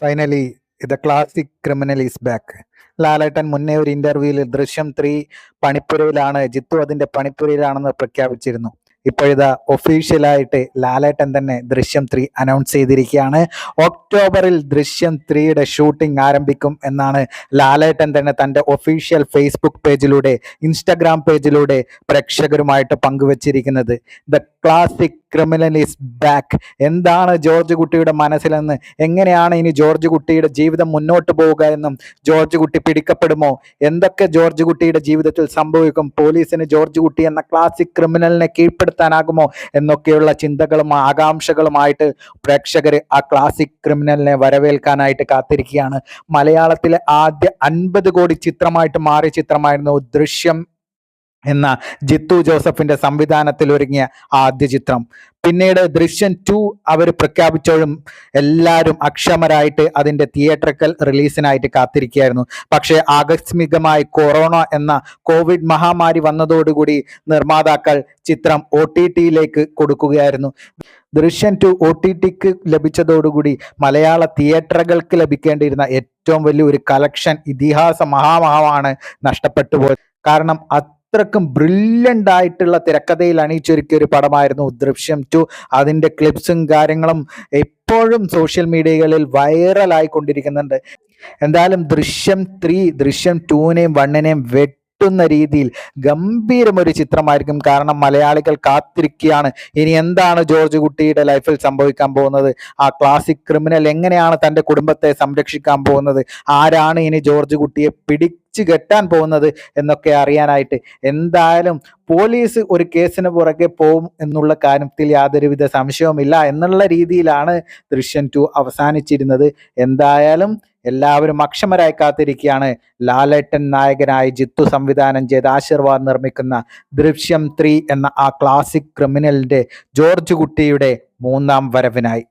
Finally the classic criminal is back Lalettan മുന്നേ ഒരു ഇന്റർവ്യൂവിൽ ദൃശ്യം ത്രീ പണിപ്പുരയിലാണ് ജിത്തു അതിന്റെ പണിപ്പുരയിലാണെന്ന് പ്രഖ്യാപിച്ചിരുന്നു. ഇപ്പോഴിതാ ഒഫീഷ്യലായിട്ട് ലാലേട്ടൻ തന്നെ ദൃശ്യം ത്രീ അനൗൺസ് ചെയ്തിരിക്കുകയാണ്. ഒക്ടോബറിൽ ദൃശ്യം ത്രീയുടെ ഷൂട്ടിംഗ് ആരംഭിക്കും എന്നാണ് ലാലേട്ടൻ തന്നെ തന്റെ ഒഫീഷ്യൽ ഫേസ്ബുക്ക് പേജിലൂടെ ഇൻസ്റ്റഗ്രാം പേജിലൂടെ പ്രേക്ഷകരുമായിട്ട് പങ്കുവച്ചിരിക്കുന്നത്. The classic criminal is back. എന്താണ് ജോർജ് കുട്ടിയുടെ മനസ്സിലെന്ന്? എങ്ങനെയാണ് ഇനി ജോർജ് കുട്ടിയുടെ ജീവിതം മുന്നോട്ട് പോവുക എന്നും ജോർജ് കുട്ടി പിടിക്കപ്പെടുമോ? എന്തൊക്കെ ജോർജ് കുട്ടിയുടെ ജീവിതത്തിൽ സംഭവിക്കും? പോലീസിന് ജോർജ് കുട്ടി എന്ന ക്ലാസിക് ക്രിമിനലിനെ കീഴ്പ്പെടുത്താനാകുമോ? എന്നൊക്കെയുള്ള ചിന്തകളും ആകാംക്ഷകളുമായിട്ട് പ്രേക്ഷകർ ആ ക്ലാസിക് ക്രിമിനലിനെ വരവേൽക്കാനായിട്ട് കാത്തിരിക്കുകയാണ്. മലയാളത്തിലെ ആദ്യ അൻപത് കോടി ചിത്രമായിട്ട് മാറിയ ചിത്രമായിരുന്നു ദൃശ്യം എന്ന ജിത്തു ജോസഫിന്റെ സംവിധാനത്തിൽ ഒരുങ്ങിയ ആദ്യ ചിത്രം. പിന്നീട് ദൃശ്യം ടു അവർ പ്രഖ്യാപിച്ചോഴും എല്ലാവരും അക്ഷമരായിട്ട് അതിന്റെ തിയേറ്ററിക്കൽ റിലീസിനായിട്ട് കാത്തിരിക്കുകയായിരുന്നു. പക്ഷേ ആകസ്മികമായി കൊറോണ എന്ന കോവിഡ് മഹാമാരി വന്നതോടുകൂടി നിർമ്മാതാക്കൾ ചിത്രം ഒ ടി ടിയിലേക്ക് കൊടുക്കുകയായിരുന്നു. ദൃശ്യം ടു ഒ ടി ടിക്ക് ലഭിച്ചതോടുകൂടി മലയാള തിയേറ്ററുകൾക്ക് ലഭിക്കേണ്ടിയിരുന്ന ഏറ്റവും വലിയ ഒരു കളക്ഷൻ ഇതിഹാസ മഹാമഹമാണ് നഷ്ടപ്പെട്ടു പോയത്. കാരണം അത്രക്കും ബ്രില്യന്റ് ആയിട്ടുള്ള തിരക്കഥയിൽ അണിയിച്ചൊരുക്കിയ ഒരു പടമായിരുന്നു ദൃശ്യം ടു അതിന്റെ ക്ലിപ്സും കാര്യങ്ങളും എപ്പോഴും സോഷ്യൽ മീഡിയകളിൽ വൈറലായിക്കൊണ്ടിരിക്കുന്നുണ്ട് എന്തായാലും ദൃശ്യം ത്രീ ദൃശ്യം ടുവിനെയും വണ്ണിനെയും വെട്ടുന്ന രീതിയിൽ ഗംഭീരം ഒരു ചിത്രമായിരിക്കും. കാരണം മലയാളികൾ കാത്തിരിക്കുകയാണ്. ഇനി എന്താണ് ജോർജ് കുട്ടിയുടെ ലൈഫിൽ സംഭവിക്കാൻ പോകുന്നത്? ആ ക്ലാസിക് ക്രിമിനൽ എങ്ങനെയാണ് തന്റെ കുടുംബത്തെ സംരക്ഷിക്കാൻ പോകുന്നത്? ആരാണ് ഇനി ജോർജ് കുട്ടിയെ പിടിച്ചു കെട്ടാൻ പോകുന്നത് എന്നൊക്കെ അറിയാനായിട്ട് എന്തായാലും പോലീസ് ഒരു കേസിന് പുറകെ പോവും എന്നുള്ള കാര്യത്തിൽ യാതൊരുവിധ സംശയവുമില്ല എന്നുള്ള രീതിയിലാണ് ദൃശ്യം ടു അവസാനിച്ചിരുന്നത്. എന്തായാലും എല്ലാവരും അക്ഷമരായി കാത്തിരിക്കുകയാണ്. ലാലേട്ടൻ നായകനായി ജിത്തു സംവിധാനം ചെയ്ത് ആശീർവാദ് നിർമ്മിക്കുന്ന ദൃശ്യം ത്രീ എന്ന ആ ക്ലാസിക് ക്രിമിനലിന്റെ ജോർജ് കുട്ടിയുടെ മൂന്നാം വരവിനായി.